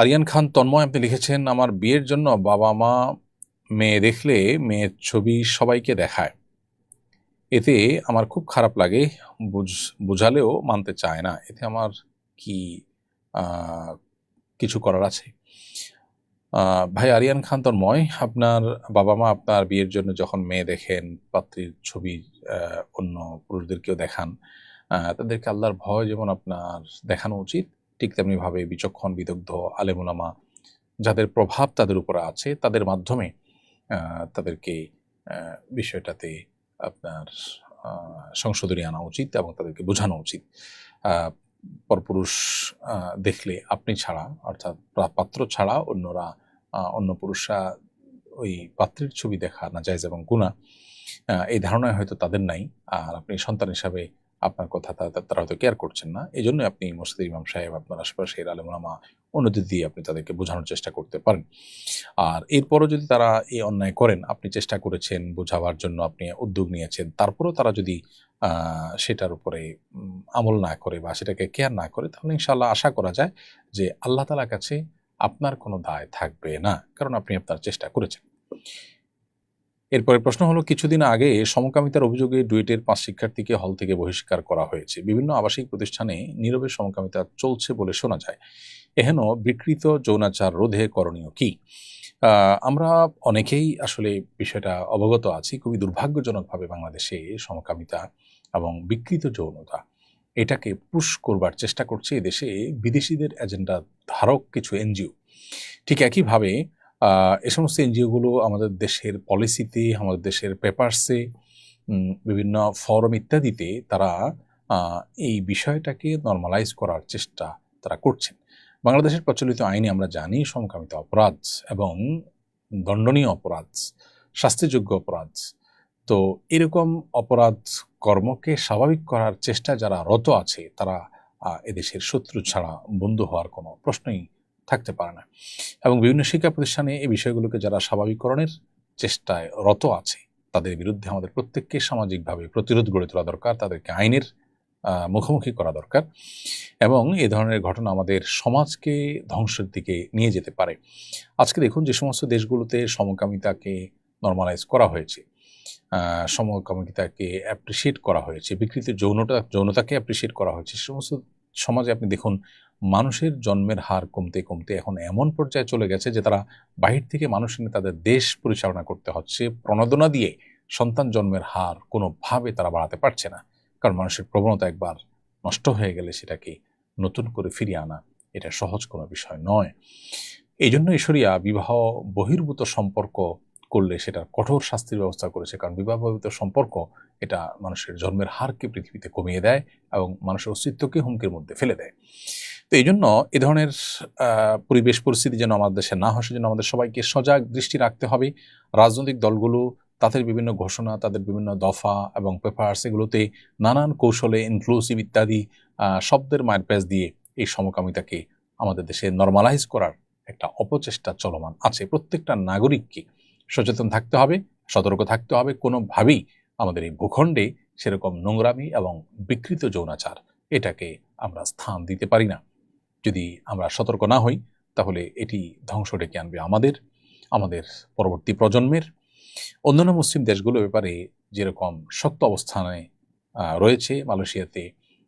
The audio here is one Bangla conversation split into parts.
আরিয়ান খান তন্ময়, আপনি লিখেছেন, আমার বিয়ের জন্য বাবা মা মেয়ে দেখলে মেয়ের ছবি সবাইকে দেখায়। এতে আমার খুব খারাপ লাগে, বুঝ- বুঝালেও মানতে চায় না। এতে আমার কি কিছু করার আছে? ভাই আরিয়ান খান তন্ময়, আপনার বাবা মা আপনার বিয়ের জন্য যখন মেয়ে দেখেন, পাত্রীর ছবি অন্য পুরুষদেরকেও দেখান তাদেরকে আল্লাহর ভয় যেমন আপনার দেখানো উচিত ঠিক তেমনিভাবে বিচক্ষণ, বিদগ্ধ, আলেমুলামা যাদের প্রভাব তাদের উপরে আছে, তাদের মাধ্যমে তাদেরকে বিষয়টাতে আপনার সংশোধনী আনা উচিত এবং তাদেরকে বোঝানো উচিত। পরপুরুষ দেখলে আপনি ছাড়া, অর্থাৎ পাত্র ছাড়া অন্যরা অন্য পুরুষরা ওই পাত্রের ছবি দেখা না যায় এবং গুণা এই ধারণায় হয়তো তাদের নাই। আর আপনি সন্তান হিসাবে আপনার কথা তারা হয়তো কেয়ার করছেন না। এই জন্য আপনি মসজিদ ইমাম সাহেব, আপনার আশেপাশের আলেমুলামা অন্যদের দিয়ে আপনি তাদেরকে বোঝানোর চেষ্টা করতে পারেন। আর এরপরও যদি তারা এই অন্যায় করেন, আপনি চেষ্টা করেছেন বোঝাবার জন্য, আপনি উদ্যোগ নিয়েছেন, তারপরও তারা যদি সেটার উপরে আমল না করে বা সেটাকে কেয়ার না করে, তাহলে ইনশাল্লাহ আশা করা যায় যে আল্লাহ তালার কাছে আপনার কোনো দায় থাকবে না। কারণ আপনি আপনার চেষ্টা করেছেন। এরপরে প্রশ্ন হলো, কিছুদিন আগে সমকামিতার অভিযোগে ডুয়েটের পাঁচ শিক্ষার্থীকে হল থেকে বহিষ্কার করা হয়েছে। বিভিন্ন আবাসিক প্রতিষ্ঠানে নীরবে সমকামিতা চলছে বলে শোনা যায়। এহেন বিকৃত যৌনাচার রোধে করণীয় কি? আমরা অনেকেই আসলে বিষয়টা অবগত আছি, খুবই দুর্ভাগ্যজনকভাবে বাংলাদেশে সমকামিতা এবং বিকৃত যৌনতা। এটাকে পুশ করবার চেষ্টা করছে এদেশে বিদেশিদের এজেন্ডা ধারক কিছু এনজিও। ঠিক একইভাবে এ সমস্ত এনজিওগুলো আমাদের দেশের পলিসিতে আমাদের দেশের পেপারসে বিভিন্ন ফরম ইত্যাদিতে তারা এই বিষয়টাকে নর্মালাইজ করার চেষ্টা তারা করছেন। বাংলাদেশের প্রচলিত আইনে আমরা জানি সমকামিতা অপরাধ এবং দণ্ডনীয় অপরাধ, শাস্তিযোগ্য অপরাধ। তো এরকম অপরাধ কর্মকে স্বাভাবিক করার চেষ্টা যারা রত আছে, তারা এদেশের শত্রু ছাড়া বন্ধু হওয়ার কোনো প্রশ্নই থাকতে পারে না। এবং বিভিন্ন শিক্ষা প্রতিষ্ঠানে এই বিষয়গুলোকে যারা স্বাভাবিককরণের চেষ্টায় রত আছে, তাদের বিরুদ্ধে আমাদের প্রত্যেককে সামাজিকভাবে প্রতিরোধ গড়ে তোলা দরকার, তাদেরকে আইনের মুখোমুখি করা দরকার এবং এ ধরনের ঘটনা আমাদের সমাজকে ধ্বংসের দিকে নিয়ে যেতে পারে। আজকে দেখুন যে সমস্ত দেশগুলোতে সমকামিতাকে নর্মালাইজ করা হয়েছে সমকামিতাকে অ্যাপ্রিসিয়েট করা হয়েছে, বিকৃত যৌনতা, যৌনতাকে অ্যাপ্রিসিয়েট করা হয়েছে সমস্ত সমাজে আপনি দেখুন মানুষের জন্মের হার কমতে কমতে এখন এমন পর্যায়ে চলে গেছে যে তারা বাহির থেকে মানুষ এনে তাদের দেশ পরিচালনা করতে হচ্ছে। প্রণোদনা দিয়ে সন্তান জন্মের হার কোনোভাবে তারা বাড়াতে পারছে না। কারণ মানুষের প্রবণতা একবার নষ্ট হয়ে গেলে সেটাকে নতুন করে ফিরিয়ে আনা এটা সহজ কোনো বিষয় নয়। এই জন্য ঈশ্বরিয়া বিবাহ বহির্ভূত সম্পর্ক করলে সেটার কঠোর শাস্তির ব্যবস্থা করেছে। কারণ বিবাহ বহির্ভূত সম্পর্ক এটা মানুষের জন্মের হারকে পৃথিবীতে কমিয়ে দেয় এবং মানুষের অস্তিত্বকে হুমকির মধ্যে ফেলে দেয়। তো এই জন্য এ ধরনের পরিবেশ পরিস্থিতি যেন আমাদের দেশে না হয়, সেজন্য আমাদের সবাইকে সজাগ দৃষ্টি রাখতে হবে। রাজনৈতিক দলগুলো তাদের বিভিন্ন ঘোষণা, তাদের বিভিন্ন দফা এবং পেপার্স এগুলোতে নানান কৌশলে ইনক্লুসিভ ইত্যাদি শব্দের মায়ের প্যাচ দিয়ে এই সমকামিতাকে আমাদের দেশে নর্মালাইজ করার একটা অপচেষ্টা চলমান আছে। প্রত্যেকটা নাগরিককে সচেতন থাকতে হবে, সতর্ক থাকতে হবে। কোনোভাবেই আমাদের এই ভূখণ্ডে সেরকম নোংরামি এবং বিকৃত যৌনাচার এটাকে আমরা স্থান দিতে পারি না। যদি আমরা সতর্ক না হই, তাহলে এটি ধ্বংস ডেকে আনবে আমাদের আমাদের পরবর্তী প্রজন্মের। অন্যান্য মুসলিম দেশগুলোর ব্যাপারে যেরকম শক্ত অবস্থানে রয়েছে, মালয়েশিয়াতে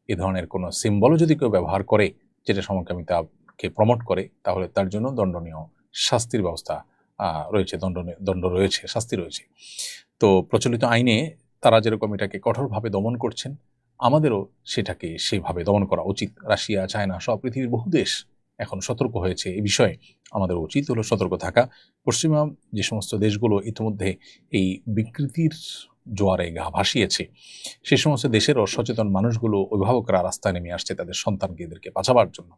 এ ধরনের কোনো সিম্বলও যদি কেউ ব্যবহার করে, যেটা সমকামিতাকে প্রমোট করে, তাহলে তার জন্য দণ্ডনীয় শাস্তির ব্যবস্থা রয়েছে দণ্ড দণ্ড রয়েছে, শাস্তি রয়েছে। তো প্রচলিত আইনে তারা যেরকম এটাকে কঠোরভাবে দমন করছেন আমাদেরও সেটাকে সেভাবে দমন করা উচিত। রাশিয়া, চায়না সব পৃথিবীর বহু দেশ এখন সতর্ক হয়েছে এই বিষয়ে। আমাদের উচিত হলো সতর্ক থাকা। পশ্চিমা যে সমস্ত দেশগুলো ইতিমধ্যে এই বিকৃতির জোয়ারে গা ভাসিয়েছে, সে সমস্ত দেশেরও সচেতন মানুষগুলো, অভিভাবকরা রাস্তায় নেমে আসছে তাদের সন্তানকে এদেরকে বাঁচাবার জন্য,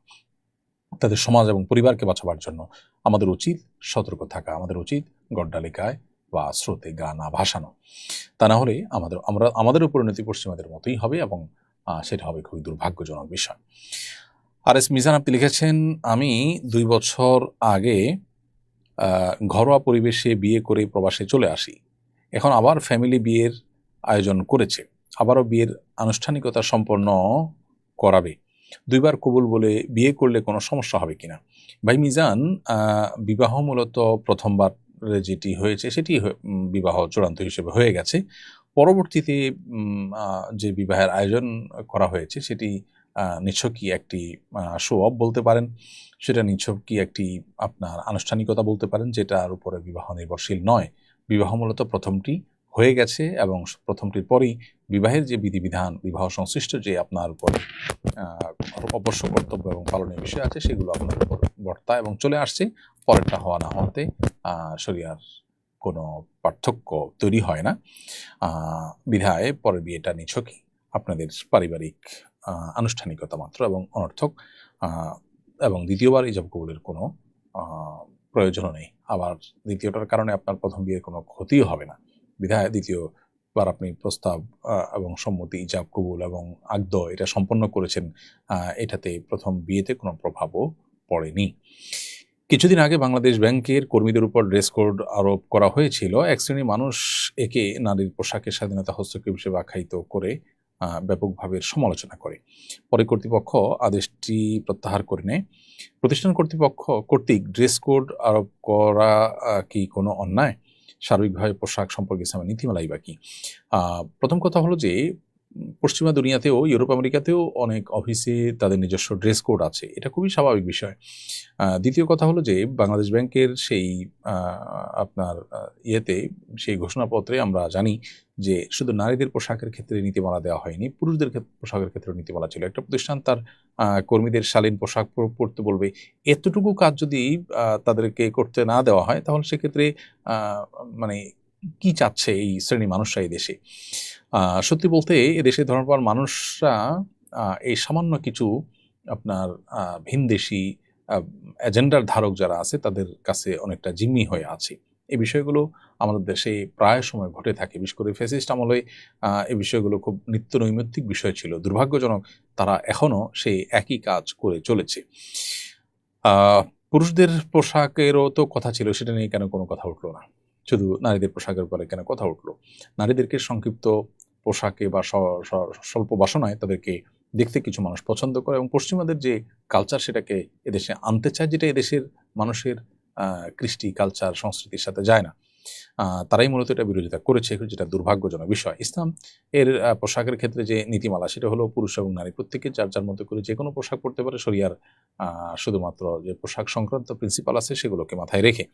তাদের সমাজ এবং পরিবারকে বাঁচাবার জন্য। আমাদের উচিত সতর্ক থাকা, আমাদের উচিত গড্ডালিকায় বা স্রোতে গা না ভাসানো, তা না হলে আমাদের, আমরা আমাদেরও পরিণতি পশ্চিমাদের মতোই হবে এবং সেটা হবে খুবই দুর্ভাগ্যজনক বিষয়। আর এস মিজান আপনি লিখেছেন, আমি দুই বছর আগে ঘরোয়া পরিবেশে বিয়ে করে প্রবাসে চলে আসি। এখন আবার ফ্যামিলি বিয়ের আয়োজন করেছে। আবারও বিয়ের আনুষ্ঠানিকতা সম্পন্ন করাবে। দুইবার কবুল বলে বিয়ে করলে কোনো সমস্যা হবে কিনা? ভাই মিজান বিবাহ মূলত প্রথমবার যেটি হয়েছে সেটি বিবাহ চূড়ান্ত হিসেবে হয়ে গেছে। পরবর্তীতে যে বিবাহের আয়োজন করা হয়েছে সেটি নিছকই একটি শো অফ বলতে পারেন। সেটা নিছকই একটি আপনার আনুষ্ঠানিকতা বলতে পারেন, যেটার উপরে বিবাহ নির্ভরশীল নয়। বিবাহ মূলত প্রথমটি হয়ে গেছে এবং প্রথমটির পরেই বিবাহের যে বিধিবিধান, বিবাহ সংশ্লিষ্ট যে আপনার উপর অবশ্য কর্তব্য এবং পালনের বিষয় আছে, সেগুলো আপনার উপর বর্তা এবং চলে আসছে। পরেরটা হওয়া না হওয়াতে শরিয়ার কোনো পার্থক্য তৈরি হয় না। বিধায় পরের বিয়েটা নিছকই। আপনাদের পারিবারিক আনুষ্ঠানিকতা মাত্র এবং অনর্থক। এবং দ্বিতীয়বার ইজাব কবুলের কোনো প্রয়োজনও নেই। আবার দ্বিতীয়টার কারণে আপনার প্রথম বিয়ের কোনো ক্ষতিও হবে না। বিধায় দ্বিতীয়বার আপনি প্রস্তাব এবং সম্মতি, ইজাব, কবুল এবং আগদ এটা সম্পন্ন করেছেন এটাতে প্রথম বিয়েতে কোনো প্রভাবও পড়েনি। কিছুদিন আগে বাংলাদেশ ব্যাংকের কর্মীদের উপর ড্রেস কোড আরোপ করা হয়েছিল। এক শ্রেণির মানুষ একে নারীর পোশাকের স্বাধীনতা হস্তক্ষেপ হিসেবে আখ্যায়িত করে ব্যাপকভাবে সমালোচনা করে। পরে কর্তৃপক্ষ আদেশটি প্রত্যাহার করে নেয়। প্রতিষ্ঠান কর্তৃপক্ষ কর্তৃক ড্রেস কোড আরোপ করা কি কোনো অন্যায়? সার্বিকভাবে পোশাক সম্পর্কে ইসলামের নীতিমালাই বা কি? প্রথম কথা হলো যে পশ্চিমা দুনিয়াতেও, ইউরোপ, আমেরিকাতেও অনেক অফিসে তাদের নিজস্ব ড্রেস কোড আছে। এটা খুবই স্বাভাবিক বিষয়। দ্বিতীয় কথা হলো যে, বাংলাদেশ ব্যাংকের সেই আপনার ইয়েতে সেই ঘোষণাপত্রে আমরা জানি যে, শুধু নারীদের পোশাকের ক্ষেত্রে নীতিমালা দেওয়া হয়নি, পুরুষদের পোশাকের ক্ষেত্রে নীতিমালা ছিল। একটা প্রতিষ্ঠান তার কর্মীদের শালীন পোশাক পর- পরতে বলবে, এতটুকু কাজ যদি তাদেরকে করতে না দেওয়া হয়, তাহলে সেক্ষেত্রে মানে কি চাচ্ছে এই শ্রেণি মানুষরা এই দেশে? সত্যি বলতে এদেশে ধর্মপাল মানুষরা এই সামান্য কিছু আপনার ভিনদেশি এজেন্ডার ধারক যারা আছে, তাদের কাছে অনেকটা জিম্মি হয়ে আছে। এই বিষয়গুলো আমাদের দেশে প্রায় সময় ঘটে থাকে। বিশেষ করে ফেসিস্ট আমলে এই বিষয়গুলো খুব নিত্য নৈমিত্তিক বিষয় ছিল। দুর্ভাগ্যজনক তারা এখনও সেই একই কাজ করে চলেছে। পুরুষদের পোশাকেরও তো কথা ছিল, সেটা নিয়ে কেন কোনো কথা উঠল না? শুধু নারীদের পোশাকের উপরে কেন কথা উঠল? নারীদেরকে সংক্ষিপ্ত পোশাকে বা স্বল্প বাসনায় তাদেরকে দেখতে কিছু মানুষ পছন্দ করে এবং পশ্চিমাদের যে কালচার সেটাকে এদেশে আনতে চায়, যেটা এদেশের মানুষের কৃষ্টি কালচার সংস্কৃতির সাথে যায় না। তারাই মূলত এটা বিরোধিতা করেছে যেটা দুর্ভাগ্যজনক বিষয়। ইসলাম এর পোশাকের ক্ষেত্রে যে নীতিমালা, সেটা হলো পুরুষ এবং নারী, প্রত্যেকে যার যার মতো করে যে কোনো পোশাক পরতে পারে, শরিয়ার শুধুমাত্র যে পোশাক সংক্রান্ত প্রিন্সিপাল আছে, সেগুলোকে মাথায় রেখে।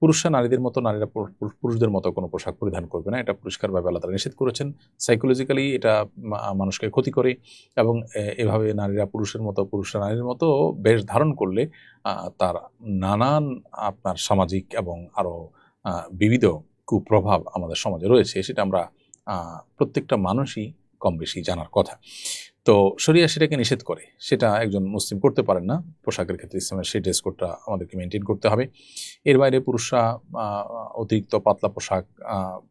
পুরুষরা নারীদের মতো, নারীরা পুরু- পুরু- পুরুষদের মতো কোনো পোশাক পরিধান করবে না, এটা পরিষ্কারভাবে তাআলা নিষেধ করেছেন। সাইকোলজিক্যালি এটা মানুষকে ক্ষতি করে এবং এভাবে নারীরা পুরুষের মতো, পুরুষরা নারীর মতো বেশ ধারণ করলে তার নানান আপনার সামাজিক এবং আরও বিবিধ কুপ্রভাব আমাদের সমাজে রয়েছে, সেটা আমরা প্রত্যেকটা মানুষই কম বেশি জানার কথা। তো শরিয়া সেটাকে নিষেধ করে, সেটা একজন মুসলিম করতে পারেন না, পোশাকের ক্ষেত্রে ইসলামের সেই ড্রেস কোডটা আমাদেরকে মেনটেন করতে হবে। এর বাইরে পুরুষরা অতিরিক্ত পাতলা পোশাক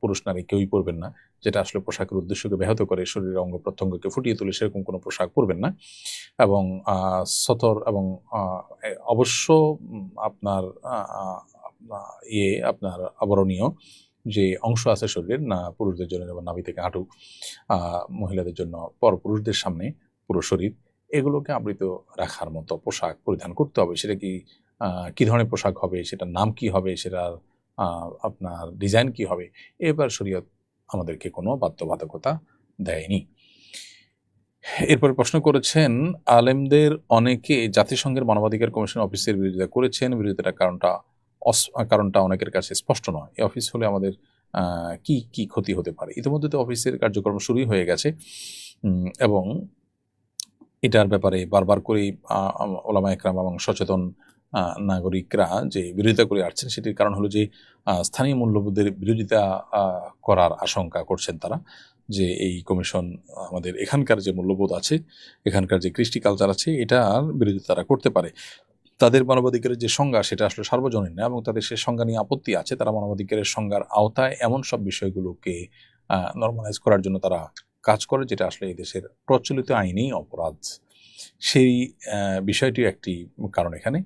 পুরুষ নারী কেউই পরবেন না, যেটা আসলে পোশাকের উদ্দেশ্যকে ব্যাহত করে, শরীরের অঙ্গ প্রত্যঙ্গকে ফুটিয়ে তুলে সেরকম কোনো পোশাক পরবেন না। এবং সতর এবং অবশ্য আপনার ইয়ে আপনার আবরণীয় যে অংশ আছে শরীরের, না পুরুষদের জন্য যেমন নাভি থেকে হাঁটু মহিলাদের জন্য পর পুরুষদের সামনে পুরো শরীর, এগুলোকে আবৃত রাখার মতো পোশাক পরিধান করতে হবে। সেটা কি কি ধরনের পোশাক হবে, সেটার নাম কি হবে, সেটার আপনার ডিজাইন কি হবে, এবার শরীয়ত আমাদেরকে কোনো বাধ্যবাধকতা দেয়নি। এরপর প্রশ্ন করেছেন, আলেমদের অনেকে জাতিসংঘের মানবাধিকার কমিশন অফিসের বিরোধিতা করেছেন, বিরোধিতার কারণটা কারণটা অনেকের কাছে স্পষ্ট নয়। এই অফিস হলে আমাদের কি কি ক্ষতি হতে পারে? ইতিমধ্যে তো অফিসের কার্যক্রম শুরুই হয়ে গেছে। এবং এটার ব্যাপারে বারবার আহ, ওলামা একরাম এবং সচেতন নাগরিকরা যে বিরোধিতা করে আসছেন সেটির কারণ হলো যে স্থানীয় মূল্যবোধের বিরোধিতা করার আশঙ্কা করছেন তারা যে এই কমিশন আমাদের এখানকার যে মূল্যবোধ আছে এখানকার যে কৃষ্টি কালচার আছে এটার বিরোধিতা তারা করতে পারে। তাদের মানবাধিকারের যে সংজ্ঞা, সেটা আসলে সার্বজনীন না এবং তাদের সে সংজ্ঞা নিয়ে আপত্তি আছে, তারা মানবাধিকারের সংজ্ঞার আওতায় এমন সব বিষয়গুলোকে নর্মালাইজ করার জন্য তারা কাজ করে, যেটা আসলে দেশের প্রচলিত আইনেই অপরাধ। সেই বিষয়টি একটি কারণ এখানে।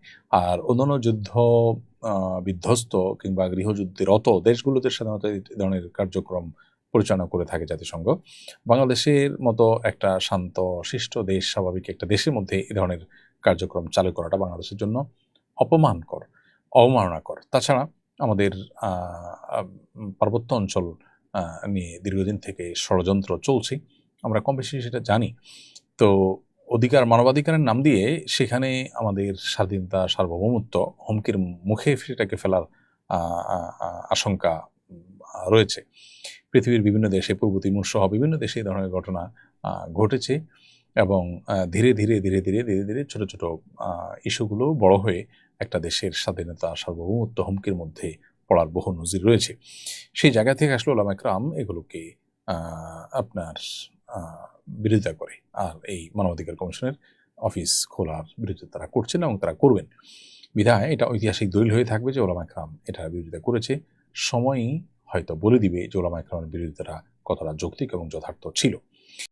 আর অন্যান্য যুদ্ধ বিধ্বস্ত কিংবা গৃহযুদ্ধে রত দেশগুলোতে সাধারণত এই ধরনের কার্যক্রম পরিচালনা করে থাকে জাতিসংঘ। বাংলাদেশের মতো একটা শান্ত, শিষ্ট দেশ, স্বাভাবিক একটা দেশের মধ্যে এ ধরনের কার্যক্রম চালু করাটা বাংলাদেশের জন্য অপমানকর, অবমাননাকর। তাছাড়া আমাদের পার্বত্য অঞ্চল নিয়ে দীর্ঘদিন থেকে ষড়যন্ত্র চলছে, আমরা কম বেশি সেটা জানি। তো অধিকার, মানবাধিকারের নাম দিয়ে সেখানে আমাদের স্বাধীনতা, সার্বভৌমত্ব হুমকির মুখে সেটাকে ফেলার আশঙ্কা রয়েছে। পৃথিবীর বিভিন্ন দেশে পূর্ব তিমুর সহ বিভিন্ন দেশে এই ধরনের ঘটনা ঘটেছে। এবং ধীরে ধীরে ধীরে ধীরে ধীরে ধীরে ছোট ছোট ইস্যুগুলো বড় হয়ে একটা দেশের স্বাধীনতা, সার্বভৌমত্ব হুমকির মধ্যে পড়ার বহু নজির রয়েছে। সেই জায়গা থেকে আসলে ওলামা একরাম এগুলোকে আপনার বিরোধিতা করে। আর এই মানবাধিকার কমিশনের অফিস খোলার বিরোধিতা তারা করছেন এবং তারা করবেন। বিধায় এটা ঐতিহাসিক দলিল হয়ে থাকবে যে ওলামা একরাম এটার বিরোধিতা করেছে। সময়ই হয়তো বলে দিবে যে ওলামা একরামের বিরোধিতাটা কতটা যৌক্তিক এবং যথার্থ ছিল।